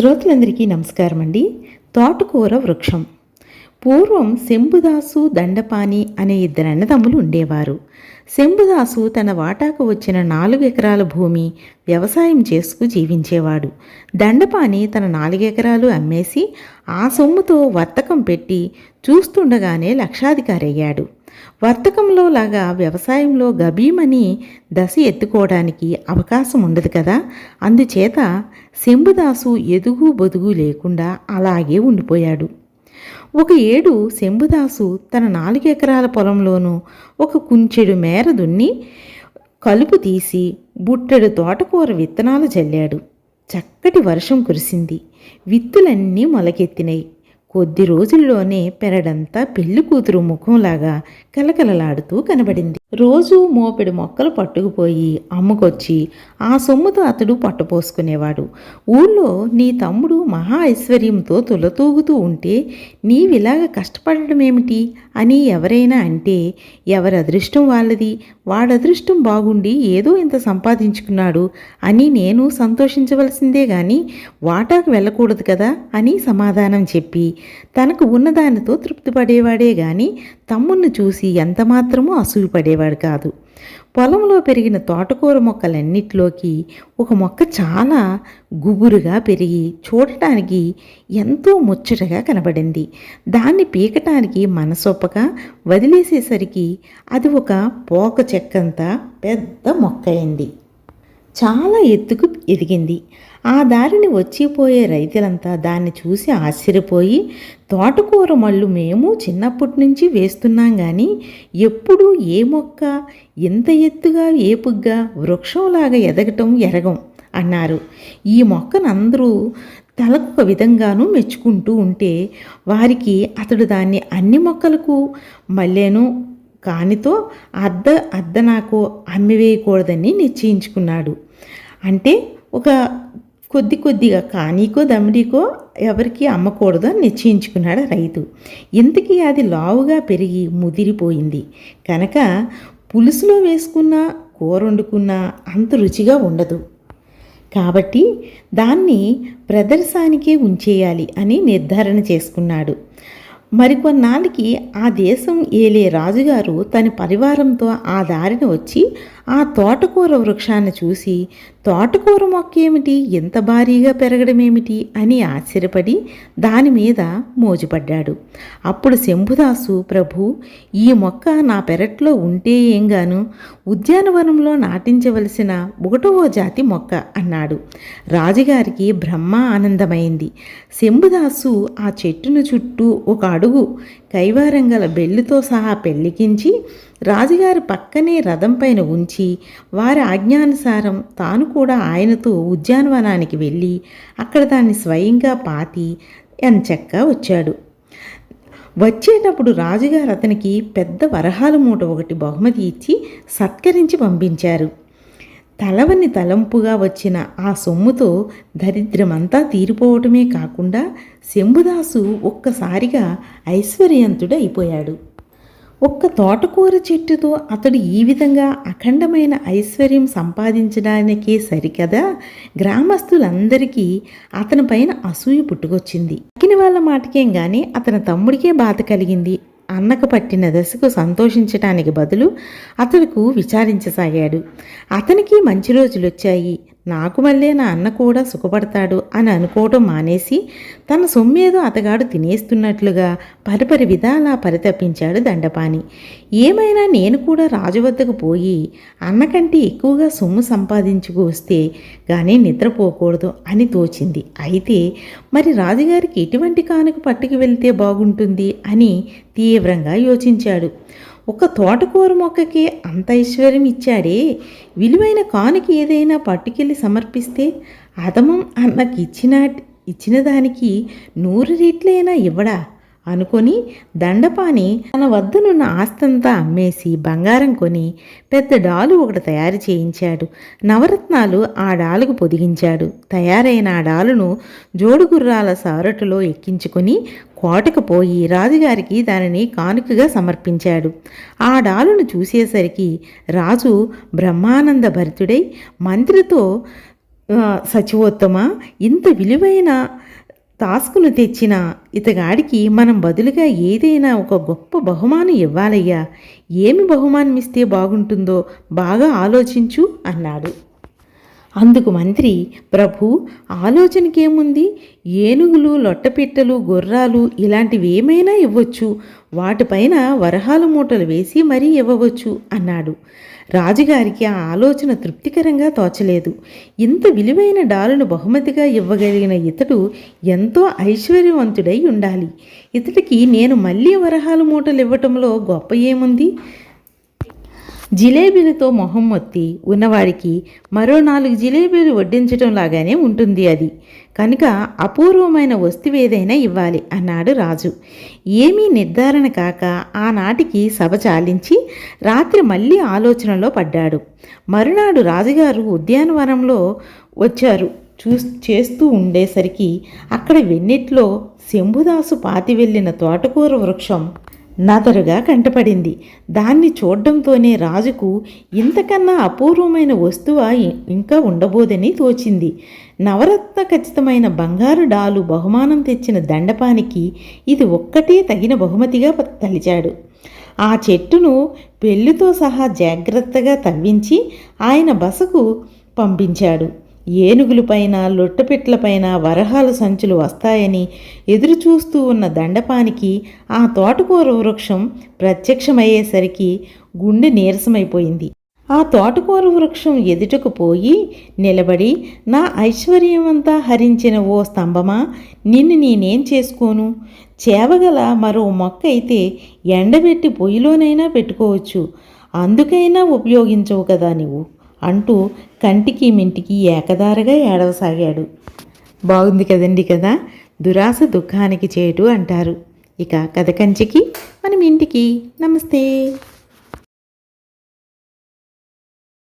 శ్రోతలందరికీ నమస్కారం అండి తోటకూర వృక్షం. పూర్వం శంభుదాసు దండపాని అనే ఇద్దరు అన్నదమ్ములు ఉండేవారు. శంభుదాసు తన వాటాకు వచ్చిన నాలుగు ఎకరాల భూమి వ్యవసాయం చేసుకు జీవించేవాడు. దండపాని తన నాలుగెకరాలు అమ్మేసి ఆ సొమ్ముతో వర్తకం పెట్టి చూస్తుండగానే లక్షాధికారి అయ్యాడు వర్తకంలో లాగా వ్యవసాయంలో గభీమని దశ ఎత్తుకోవడానికి అవకాశం ఉండదు కదా. అందుచేత శంభుదాసు ఎదుగు బొదుగు లేకుండా అలాగే ఉండిపోయాడు. ఒక ఏడు శంభుదాసు తన నాలుగు ఎకరాల పొలంలోనూ ఒక కుంచెడు మేర దున్ని కలుపు తీసి బుట్టెడు తోటకూర విత్తనాలు జల్లాడు. చక్కటి వర్షం కురిసింది. విత్తులన్నీ మొలకెత్తినాయి కొద్ది రోజుల్లోనే పెరడంతా పెళ్ళి కూతురు ముఖంలాగా కలకలలాడుతూ కనబడింది. రోజు మోపెడు మొక్కలు పట్టుకుపోయి అమ్ముకొచ్చి ఆ సొమ్ముతో అతడు పట్టుపోసుకునేవాడు. ఊళ్ళో నీ తమ్ముడు మహా ఐశ్వర్యంతో తులతూగుతూ ఉంటే నీవిలాగ కష్టపడడం ఏమిటి అని ఎవరైనా అంటే ఎవరి అదృష్టం వాళ్ళది? వాడదృష్టం బాగుండి ఏదో ఇంత సంపాదించుకున్నాడు అని నేను సంతోషించవలసిందే గాని వాటాకు వెళ్ళకూడదు కదా అని సమాధానం చెప్పి తనకు ఉన్నదానితో తృప్తి పడేవాడే గాని తమ్ముణ్ణి చూసి ఎంతమాత్రమూ అసూయపడేవాడు కాదు. పొలంలో పెరిగిన తోటకూర మొక్కలన్నిటిలోకి ఒక మొక్క చాలా గుబురుగా పెరిగి చూడటానికి ఎంతో ముచ్చటగా కనబడింది. దాన్ని పీకటానికి మనసొప్పక వదిలేసేసరికి అది ఒక పోక చెక్కంత పెద్ద మొక్క అయింది. చాలా ఎత్తుకు ఎదిగింది. ఆ దారిని వచ్చిపోయే రైతులంతా దాన్ని చూసి ఆశ్చర్యపోయి తోటకూర మళ్ళు మేము చిన్నప్పటి నుంచి వేస్తున్నాం కానీ ఎప్పుడూ ఏ మొక్క ఎంత ఎత్తుగా ఏపుగ్గా వృక్షంలాగా ఎదగటం ఎరగం అన్నారు. ఈ మొక్కను అందరూ తలకు విధంగానూ మెచ్చుకుంటూ ఉంటే వారికి అతడు దాన్ని అన్ని మొక్కలకు మళ్ళేను కానితో అద్ద అర్ధ నాకు అమ్మివేయకూడదని నిశ్చయించుకున్నాడు. అంటే ఒక కొద్ది కొద్దిగా కానీకో దమ్మిడికో ఎవరికి అమ్మకూడదు అని నిశ్చయించుకున్నాడు రైతు. ఇంతకీ అది లావుగా పెరిగి ముదిరిపోయింది. కనుక పులుసులో వేసుకున్న కూర వండుకున్న అంత రుచిగా ఉండదు. కాబట్టి దాన్ని ప్రదర్శనానికే ఉంచేయాలి అని నిర్ధారణ చేసుకున్నాడు. మరికొన్నాళ్ళకి ఆ దేశం ఏలే రాజుగారు తన పరివారంతో ఆ దారిన వచ్చి ఆ తోటకూర వృక్షాన్ని చూసి తోటకూర మొక్క ఏమిటి? ఎంత భారీగా పెరగడమేమిటి అని ఆశ్చర్యపడి దాని మీద మోజుపడ్డాడు. అప్పుడు శంభుదాసు ప్రభు ఈ మొక్క నా పెరట్లో ఉంటే ఏంగాను? ఉద్యానవనంలో నాటించవలసిన ఒకటవ జాతి మొక్క అన్నాడు. రాజుగారికి బ్రహ్మ ఆనందమైంది. శంభుదాసు ఆ చెట్టును చుట్టూ ఒక అడుగు. కైవారం గల బెల్లుతో సహా పెళ్ళికించి రాజుగారి పక్కనే రథంపైన ఉంచి వారి ఆజ్ఞానుసారం తాను కూడా ఆయనతో ఉద్యానవనానికి వెళ్ళి అక్కడ దాన్ని స్వయంగా పాతి ఎంచక్క వచ్చాడు. వచ్చేటప్పుడు రాజుగారు అతనికి పెద్ద వరహాల మూట ఒకటి బహుమతి ఇచ్చి సత్కరించి పంపించారు. తలవని తలంపుగా వచ్చిన ఆ సొమ్ముతో దరిద్రమంతా తీరిపోవటమే కాకుండా శంభుదాసు ఒక్కసారిగా ఐశ్వర్యంతుడైపోయాడు. ఒక్క తోటకూర చెట్టుతో అతడు ఈ విధంగా అఖండమైన ఐశ్వర్యం సంపాదించడానికే సరికదా? గ్రామస్తులందరికీ అతని పైన అసూయ పుట్టుకొచ్చింది. అక్కిన వాళ్ళ మాటకేం కానీ అతని తమ్ముడికే బాధ కలిగింది. అన్నకు పట్టిన దశకు సంతోషించటానికి బదులు అతడుకు విచారించసాగాడు. అతనికి మంచి రోజులు వచ్చాయి నాకు మళ్ళీ నా అన్న కూడా సుఖపడతాడు అని అనుకోవటం మానేసి తన సొమ్మేదో అతగాడు తినేస్తున్నట్లుగా పరిపరి విధాలా పరితపించాడు దండపాని ఏమైనా నేను కూడా రాజు వద్దకు పోయి అన్నకంటే ఎక్కువగా సొమ్ము సంపాదించుకు వస్తే కానీ నిద్రపోకూడదు అని తోచింది. అయితే మరి రాజుగారికి ఎటువంటి కానుక పట్టుకు వెళ్తే బాగుంటుంది అని తీవ్రంగా యోచించాడు. ఒక తోటకూర మొక్కకి అంత ఐశ్వర్యం ఇచ్చాడే విలువైన కానుక ఏదైనా పట్టుకెళ్ళి సమర్పిస్తే అదమం అన్నకి ఇచ్చిన ఇచ్చిన దానికి నూరు రెట్లైనా ఇవ్వడా? అనుకొని దండపాని తన వద్దనున్న ఆస్తంతా అమ్మేసి బంగారం కొని పెద్ద డాలు ఒకటి తయారు చేయించాడు. నవరత్నాలు ఆ డాలుకు పొదిగించాడు. తయారైన ఆ డాలును జోడుగుర్రాల సారటులో ఎక్కించుకొని కోటకు పోయి రాజుగారికి దానిని కానుకగా సమర్పించాడు. ఆ డాలును చూసేసరికి రాజు బ్రహ్మానంద భరితుడై మంత్రితో సచివోత్తమ ఇంత విలువైన టాస్క్ను తెచ్చిన ఇతగాడికి మనం బదులుగా ఏదైనా ఒక గొప్ప బహుమానం ఇవ్వాలయ్యా. ఏమి బహుమానం ఇస్తే బాగుంటుందో బాగా ఆలోచించు అన్నాడు. అందుకు మంత్రి ప్రభు ఆలోచనకేముంది? ఏనుగులు లొట్టపిట్టలు గుర్రాలు ఇలాంటివి ఏమైనా ఇవ్వచ్చు. వాటిపైన వరహాల మూటలు వేసి మరీ ఇవ్వవచ్చు అన్నాడు. రాజుగారికి ఆ ఆలోచన తృప్తికరంగా తోచలేదు. ఇంత విలువైన డాలును బహుమతిగా ఇవ్వగలిగిన ఇతడు ఎంతో ఐశ్వర్యవంతుడై ఉండాలి. ఇతడికి నేను మళ్ళీ వరహాల మూటలు ఇవ్వటంలో గొప్ప ఏముంది? జిలేబీలతో మొహం మొత్తి ఉన్నవాడికి మరో నాలుగు జిలేబీలు వడ్డించటం లాగానే ఉంటుంది అది. కనుక అపూర్వమైన వస్తువు ఏదైనా ఇవ్వాలి అన్నాడు రాజు. ఏమీ నిర్ధారణ కాక ఆనాటికి సభ చాలించి రాత్రి మళ్ళీ ఆలోచనలో పడ్డాడు. మరునాడు రాజుగారు ఉద్యానవనంలో వచ్చారు. చూ చేస్తూ ఉండేసరికి అక్కడ వెన్నెట్లో శంభుదాసు పాతి వెళ్ళిన తోటకూర వృక్షం నదరుగా కంటపడింది. దాన్ని చూడడంతోనే రాజుకు ఇంతకన్నా అపూర్వమైన వస్తువు ఇంకా ఉండబోదని తోచింది. నవరత్న ఖచ్చితమైన బంగారు డాలు బహుమానం తెచ్చిన దండపానికి ఇది ఒక్కటే తగిన బహుమతిగా తలిచాడు. ఆ చెట్టును పెళ్ళితో సహా జాగ్రత్తగా తవ్వించి ఆయన బసకు పంపించాడు. ఏనుగులపైన లొట్టపిట్లపైన వరహాల సంచులు వస్తాయని ఎదురుచూస్తూ ఉన్న దండపానికి ఆ తోటకూర వృక్షం ప్రత్యక్షమయ్యేసరికి గుండె నీరసమైపోయింది. ఆ తోటకూర వృక్షం ఎదుటకు పోయి నిలబడి నా ఐశ్వర్యమంతా హరించిన ఓ స్తంభమా? నిన్ను నేనేం చేసుకోను? చేవగల మరో మొక్క అయితే ఎండబెట్టి పొయ్యిలోనైనా పెట్టుకోవచ్చు. అందుకైనా ఉపయోగించవు కదా నువ్వు అంటూ కంటికి మింటికి ఏకదారగా ఏడవసాగాడు. బాగుంది కదండి కదా? దురాశ దుఃఖానికి చేటు అంటారు. ఇక కథ కంచికి మనం ఇంటికి. నమస్తే.